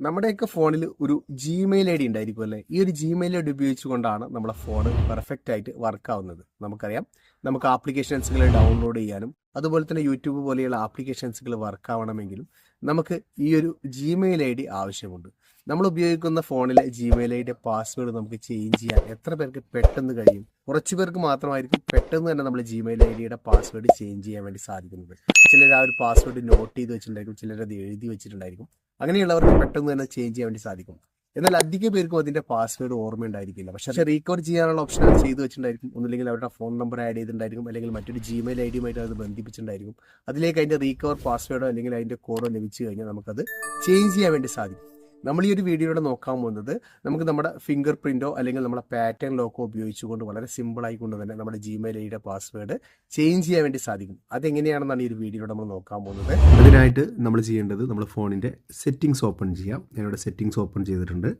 നമ്മുടെയൊക്കെ ഫോണിൽ ഒരു ജിമെയിൽ ഐ ഡി ഉണ്ടായിരിക്കും അല്ലേ? ഈ ഒരു ജിമെയിൽ ഐ ഡി ഉപയോഗിച്ചുകൊണ്ടാണ് നമ്മുടെ ഫോൺ പെർഫെക്റ്റ് ആയിട്ട് വർക്ക് ആവുന്നത്. നമുക്കറിയാം. നമുക്ക് ആപ്ലിക്കേഷൻസുകൾ ഡൗൺലോഡ് ചെയ്യാനും അതുപോലെ തന്നെ യൂട്യൂബ് പോലെയുള്ള ആപ്ലിക്കേഷൻസുകൾ വർക്ക് ആവണമെങ്കിലും നമുക്ക് ഈ ഒരു ജിമെയിൽ ഐ ഡി ആവശ്യമുണ്ട്. നമ്മൾ ഉപയോഗിക്കുന്ന ഫോണിലെ ജിമെയിൽ ഐ ഡി പാസ്വേഡ് നമുക്ക് ചേഞ്ച് ചെയ്യാൻ എത്ര പേർക്ക് പെട്ടെന്ന് കഴിയും? കുറച്ച് പേർക്ക് മാത്രമായിരിക്കും പെട്ടെന്ന് തന്നെ നമ്മൾ ജിമെയിൽ ഐ ഡിയുടെ പാസ്വേഡ് ചേഞ്ച് ചെയ്യാൻ വേണ്ടി സാധിക്കുന്നത്. ചിലർ ആ ഒരു പാസ്വേഡ് നോട്ട് ചെയ്ത് വെച്ചിട്ടുണ്ടായിരിക്കും ചിലർ എഴുതി വെച്ചിട്ടുണ്ടായിരിക്കും. അങ്ങനെയുള്ളവർക്ക് പെട്ടെന്ന് തന്നെ ചേഞ്ച് ചെയ്യാൻ വേണ്ടി സാധിക്കും. എന്നാൽ അധിക പേർക്കും അതിന്റെ പാസ്വേഡ് ഓർമ്മയുണ്ടായിരിക്കില്ല പക്ഷേ റീകവർ ചെയ്യാനുള്ള ഓപ്ഷൻ അത് ചെയ്തു വെച്ചിട്ടുണ്ടായിരിക്കും. ഒന്നുമില്ലെങ്കിൽ അവരുടെ ഫോൺ നമ്പർ ആഡ് ചെയ്തിട്ടുണ്ടായിരിക്കും. അല്ലെങ്കിൽ മറ്റൊരു ജിമെയിൽ ഐ ഡിയുമായിട്ട് അത് ബന്ധിപ്പിച്ചിട്ടുണ്ടായിരിക്കും. അതിലേക്ക് അതിന്റെ റീകവർ പാസ്വേഡോ അല്ലെങ്കിൽ അതിന്റെ കോഡോ ലഭിച്ചു കഴിഞ്ഞാൽ നമുക്കത് ചേഞ്ച് ചെയ്യാൻ വേണ്ടി സാധിക്കും. നമ്മൾ ഈ ഒരു വീഡിയോയിലൂടെ നോക്കാൻ പോകുന്നത് നമുക്ക് നമ്മുടെ ഫിംഗർ പ്രിന്റോ അല്ലെങ്കിൽ നമ്മുടെ പാറ്റേൺ ലോക്കോ ഉപയോഗിച്ചുകൊണ്ട് വളരെ സിമ്പിൾ ആയിക്കൊണ്ട് തന്നെ നമ്മുടെ ജിമെയിൽ ഐ ഡിയുടെ പാസ്വേഡ് ചേഞ്ച് ചെയ്യാൻ വേണ്ടി സാധിക്കും അതെങ്ങനെയാണെന്നാണ് ഈ ഒരു വീഡിയോയിലൂടെ നമ്മൾ നോക്കാൻ പോകുന്നത്. അതിനായിട്ട് നമ്മൾ ചെയ്യേണ്ടത് നമ്മൾ ഫോണിന്റെ സെറ്റിങ്സ് ഓപ്പൺ ചെയ്യാം. ഞാനിവിടെ സെറ്റിങ്സ് ഓപ്പൺ ചെയ്തിട്ടുണ്ട്.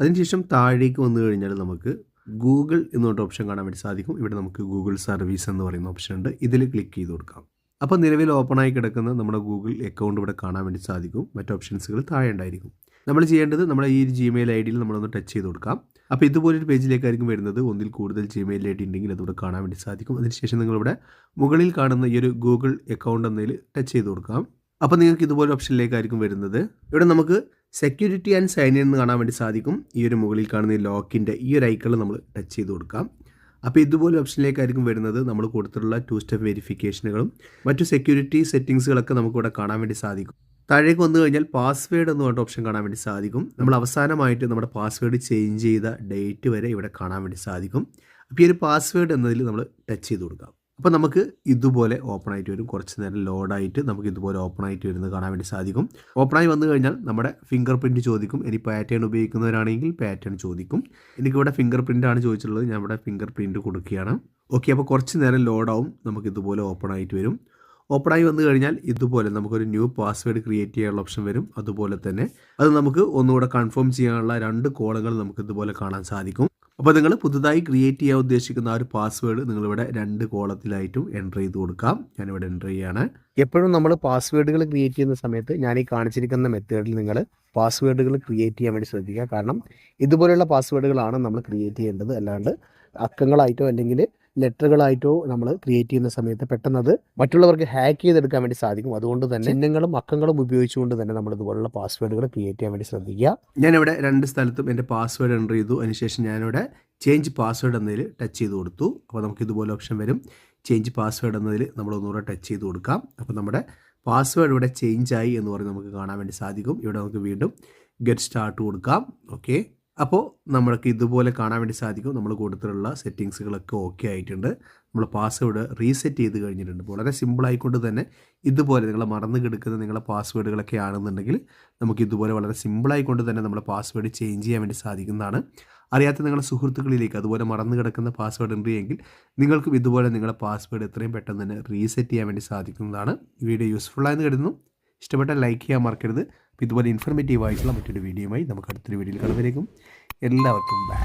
അതിനുശേഷം താഴേക്ക് വന്നു കഴിഞ്ഞാൽ നമുക്ക് ഗൂഗിൾ എന്നുള്ള ഓപ്ഷൻ കാണാൻ വേണ്ടി സാധിക്കും. ഇവിടെ നമുക്ക് ഗൂഗിൾ സർവീസ് എന്ന് പറയുന്ന ഓപ്ഷൻ ഉണ്ട്. ഇതിൽ ക്ലിക്ക് ചെയ്ത് കൊടുക്കാം. അപ്പോൾ നിലവിൽ ആയി കിടക്കുന്ന നമ്മുടെ ഗൂഗിൾ അക്കൗണ്ട് ഇവിടെ കാണാൻ വേണ്ടി സാധിക്കും. മറ്റ് ഓപ്ഷൻസുകൾ താഴെ ഉണ്ടായിരിക്കും. നമ്മൾ ചെയ്യേണ്ടത് നമ്മുടെ ഈ ഒരു ജിമെയിൽ ഐ ഡിയിൽ നമ്മളൊന്ന് ടച്ച് ചെയ്ത് കൊടുക്കാം. അപ്പോൾ ഇതുപോലൊരു പേജിലേക്കായിരിക്കും വരുന്നത്. ഒന്നിൽ കൂടുതൽ ജിമെയിൽ ഐ ഡി ഉണ്ടെങ്കിൽ അതിവിടെ കാണാൻ വേണ്ടി സാധിക്കും. അതിനുശേഷം നിങ്ങളിവിടെ മുകളിൽ കാണുന്ന ഈ ഒരു ഗൂഗിൾ അക്കൗണ്ട് എന്നതിൽ ടച്ച് ചെയ്ത് കൊടുക്കാം. അപ്പോൾ നിങ്ങൾക്ക് ഇതുപോലെ ഓപ്ഷനിലേക്കായിരിക്കും വരുന്നത്. ഇവിടെ നമുക്ക് സെക്യൂരിറ്റി ആൻഡ് സൈൻ ഇൻ എന്ന് കാണാൻ വേണ്ടി സാധിക്കും. ഈ ഒരു മുകളിൽ കാണുന്ന ലോക്കിന്റെ ഈ ഒരു ഐക്കൾ നമ്മൾ ടച്ച് ചെയ്ത് കൊടുക്കാം. അപ്പോൾ ഇതുപോലെ ഓപ്ഷനിലേക്കായിരിക്കും വരുന്നത്. നമ്മൾ കൊടുത്തിട്ടുള്ള ടു സ്റ്റെപ്പ് വെരിഫിക്കേഷനുകളും മറ്റു സെക്യൂരിറ്റി സെറ്റിങ്സുകളൊക്കെ നമുക്കിവിടെ കാണാൻ വേണ്ടി സാധിക്കും. താഴേക്ക് വന്നു കഴിഞ്ഞാൽ പാസ്വേഡ് എന്ന് പറഞ്ഞ ഓപ്ഷൻ കാണാൻ വേണ്ടി സാധിക്കും. നമ്മൾ അവസാനമായിട്ട് നമ്മുടെ പാസ്വേഡ് ചേഞ്ച് ചെയ്ത ഡേറ്റ് വരെ ഇവിടെ കാണാൻ വേണ്ടി സാധിക്കും. അപ്പോൾ ഈ ഒരു പാസ്വേഡ് എന്നതിൽ നമ്മൾ ടച്ച് ചെയ്ത് കൊടുക്കാം. അപ്പോൾ നമുക്ക് ഇതുപോലെ ഓപ്പൺ ആയിട്ട് വരും. കുറച്ച് നേരം ലോഡായിട്ട് നമുക്ക് ഇതുപോലെ ഓപ്പൺ ആയിട്ട് വരുന്നത് കാണാൻ വേണ്ടി സാധിക്കും. ഓപ്പണായി വന്നു കഴിഞ്ഞാൽ നമ്മുടെ ഫിംഗർ പ്രിന്റ് ചോദിക്കും. ഇനി പാറ്റേൺ ഉപയോഗിക്കുന്നവരാണെങ്കിൽ പാറ്റേൺ ചോദിക്കും. എനിക്കിവിടെ ഫിംഗർ പ്രിന്റ് ആണ് ചോദിച്ചിട്ടുള്ളത്. ഞാൻ ഇവിടെ ഫിംഗർ പ്രിന്റ് കൊടുക്കുകയാണ്. ഓക്കെ അപ്പോൾ കുറച്ച് നേരം ലോഡാവും നമുക്ക് ഇതുപോലെ ഓപ്പൺ ആയിട്ട് വരും. ഓപ്പണായി വന്നു കഴിഞ്ഞാൽ ഇതുപോലെ നമുക്കൊരു ന്യൂ പാസ്വേഡ് ക്രിയേറ്റ് ചെയ്യാനുള്ള ഓപ്ഷൻ വരും. അതുപോലെ തന്നെ അത് നമുക്ക് ഒന്നുകൂടെ കൺഫേം ചെയ്യാനുള്ള രണ്ട് കോളങ്ങൾ നമുക്ക് ഇതുപോലെ കാണാൻ സാധിക്കും. അപ്പോൾ നിങ്ങൾ പുതുതായി ക്രിയേറ്റ് ചെയ്യാൻ ഉദ്ദേശിക്കുന്ന ആ ഒരു പാസ്വേഡ് നിങ്ങളിവിടെ രണ്ട് കോളത്തിലായിട്ടും എന്റർ ചെയ്ത് കൊടുക്കാം. ഞാനിവിടെ എന്റർ ചെയ്യാണ്. എപ്പോഴും നമ്മൾ പാസ്വേഡുകൾ ക്രിയേറ്റ് ചെയ്യുന്ന സമയത്ത് ഞാൻ ഈ കാണിച്ചിരിക്കുന്ന മെത്തേഡിൽ നിങ്ങൾ പാസ്വേഡുകൾ ക്രിയേറ്റ് ചെയ്യാൻ വേണ്ടി ശ്രദ്ധിക്കുക. കാരണം ഇതുപോലെയുള്ള പാസ്വേഡുകളാണ് നമ്മൾ ക്രിയേറ്റ് ചെയ്യേണ്ടത്. അല്ലാണ്ട് അക്കങ്ങളായിട്ടോ അല്ലെങ്കിൽ ലെറ്ററുകളായിട്ടോ നമ്മൾ ക്രിയേറ്റ് ചെയ്യുന്ന സമയത്ത് പെട്ടെന്ന് അത് മറ്റുള്ളവർക്ക് ഹാക്ക് ചെയ്തെടുക്കാൻ വേണ്ടി സാധിക്കും. അതുകൊണ്ട് തന്നെ ചിഹ്നങ്ങളും അക്കങ്ങളും ഉപയോഗിച്ചുകൊണ്ട് തന്നെ നമ്മൾ ഇതുപോലുള്ള പാസ്വേഡുകൾ ക്രിയേറ്റ് ചെയ്യാൻ വേണ്ടി ശ്രദ്ധിക്കുക. ഞാനിവിടെ രണ്ട് സ്ഥലത്തും എന്റെ പാസ്വേഡ് എന്റർ ചെയ്തു. അതിനുശേഷം ഞാനിവിടെ ചേഞ്ച് പാസ്വേഡ് എന്നതിൽ ടച്ച് ചെയ്ത് കൊടുത്തു. അപ്പോൾ നമുക്ക് ഇതുപോലെ ഓപ്ഷൻ വരും. ചേഞ്ച് പാസ്വേഡ് എന്നതിൽ നമ്മൾ ഒന്നുകൂടെ ടച്ച് ചെയ്ത് കൊടുക്കാം. അപ്പോൾ നമ്മുടെ പാസ്വേഡ് ഇവിടെ ചേഞ്ച് ആയി എന്ന് പറഞ്ഞ് നമുക്ക് കാണാൻ വേണ്ടി സാധിക്കും. ഇവിടെ നമുക്ക് വീണ്ടും ഗെറ്റ് സ്റ്റാർട്ട് കൊടുക്കാം. ഓക്കെ. അപ്പോൾ നമ്മൾക്ക് ഇതുപോലെ കാണാൻ വേണ്ടി സാധിക്കും. നമ്മൾ കൊടുത്തിട്ടുള്ള സെറ്റിങ്സുകളൊക്കെ ഓക്കെ ആയിട്ടുണ്ട്. നമ്മൾ പാസ്വേഡ് റീസെറ്റ് ചെയ്ത് കഴിഞ്ഞിട്ടുണ്ട്. വളരെ സിമ്പിൾ ആയിക്കൊണ്ട് തന്നെ ഇതുപോലെ നിങ്ങൾ മറന്നു കിടക്കുന്ന നിങ്ങളുടെ പാസ്വേഡുകളൊക്കെ ആണെന്നുണ്ടെങ്കിൽ നമുക്ക് ഇതുപോലെ വളരെ സിമ്പിൾ ആയിക്കൊണ്ട് തന്നെ നമ്മുടെ പാസ്വേഡ് ചേഞ്ച് ചെയ്യാൻ വേണ്ടി സാധിക്കുന്നതാണ്. അറിയാത്ത നിങ്ങളുടെ സുഹൃത്തുക്കളിലേക്ക് അതുപോലെ മറന്നു കിടക്കുന്ന പാസ്വേഡ് ഉണ്ട് എങ്കിൽ നിങ്ങൾക്കും ഇതുപോലെ നിങ്ങളുടെ പാസ്വേഡ് എത്രയും പെട്ടെന്ന് തന്നെ റീസെറ്റ് ചെയ്യാൻ വേണ്ടി സാധിക്കുന്നതാണ്. വീഡിയോ യൂസ്ഫുൾ കരുതുന്നു. ഇഷ്ടപ്പെട്ടാൽ ലൈക്ക് ചെയ്യാൻ മറക്കരുത്. ഇതുപോലെ ഇൻഫർമേറ്റീവ് ആയിട്ടുള്ള മറ്റൊരു വീഡിയോയുമായി നമുക്ക് അടുത്തൊരു വീഡിയോയിൽ കാണുന്നവരേക്കും എല്ലാവർക്കും ബൈ